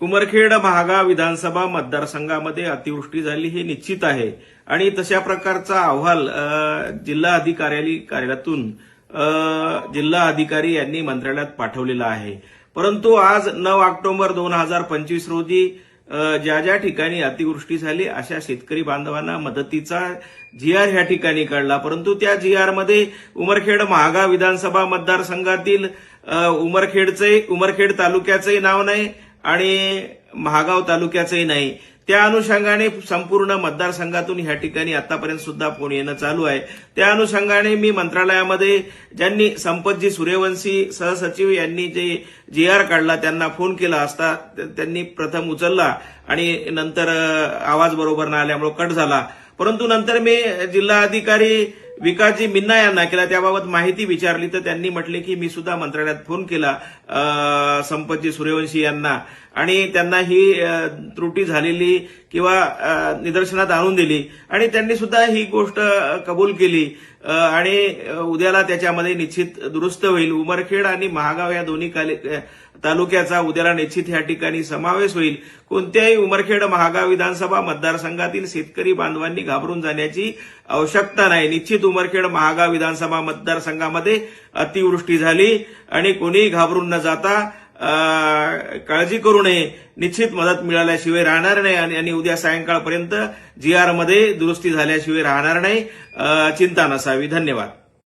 उमरखेड महागा विधानसभा मतदारसंघामध्ये अतिवृष्टी झाली हे निश्चित आहे. आणि तशा प्रकारचा अहवाल जिल्हा अधिकारी कार्यालयातून जिल्हा अधिकारी यांनी मंत्रालयात पाठवलेला आहे. परंतु आज नऊ ऑक्टोबर दोन हजार पंचवीस रोजी ज्या ज्या ठिकाणी अतिवृष्टी झाली अशा शेतकरी बांधवांना मदतीचा जी आर ह्या ठिकाणी काढला परंतु त्या जी आरमध्ये उमरखेड महागा विधानसभा मतदारसंघातील उमरखेडचे उमरखेड तालुक्याचंही नाव नाही आणि महागाव तालुक्याचंही नाही. त्या अनुषंगाने संपूर्ण मतदारसंघातून ह्या ठिकाणी आतापर्यंत सुद्धा फोन येणं चालू आहे. त्या अनुषंगाने मी मंत्रालयामध्ये ज्यांनी संपतजी सूर्यवंशी सहसचिव यांनी जे जी आर काढला त्यांना फोन केला असता त्यांनी प्रथम उचलला आणि नंतर आवाज बरोबर न आल्यामुळे कट झाला. परंतु नंतर मी जिल्हा अधिकारी विकासजी मिन्ना यांना केला. त्याबाबत माहिती विचारली तर त्यांनी म्हटले की मी सुद्धा मंत्रालयात फोन केला संपतजी सूर्यवंशी यांना. आणि त्यांना ही त्रुटी झालेली किंवा निदर्शनात आणून दिली. आणि त्यांनी सुद्धा ही गोष्ट कबूल केली. आणि उद्याला त्याच्यामध्ये निश्चित दुरुस्त होईल. उमरखेड आणि महागाव या दोन्ही काले- तालुक्याचा उद्याला निश्चित या ठिकाणी समावेश होईल. कोणत्याही उमरखेड महागाव विधानसभा मतदारसंघातील शेतकरी बांधवांनी घाबरून जाण्याची आवश्यकता नाही. निश्चित उमरखेड महागाव विधानसभा मतदारसंघामध्ये अतिवृष्टी झाली आणि कोणीही घाबरून न जाता काळजी करू नये. निश्चित मदत मिळाल्याशिवाय राहणार नाही आणि आणि उद्या सायंकाळपर्यंत जी आरमध्ये दुरुस्ती झाल्याशिवाय राहणार नाही. चिंता नसावी. धन्यवाद.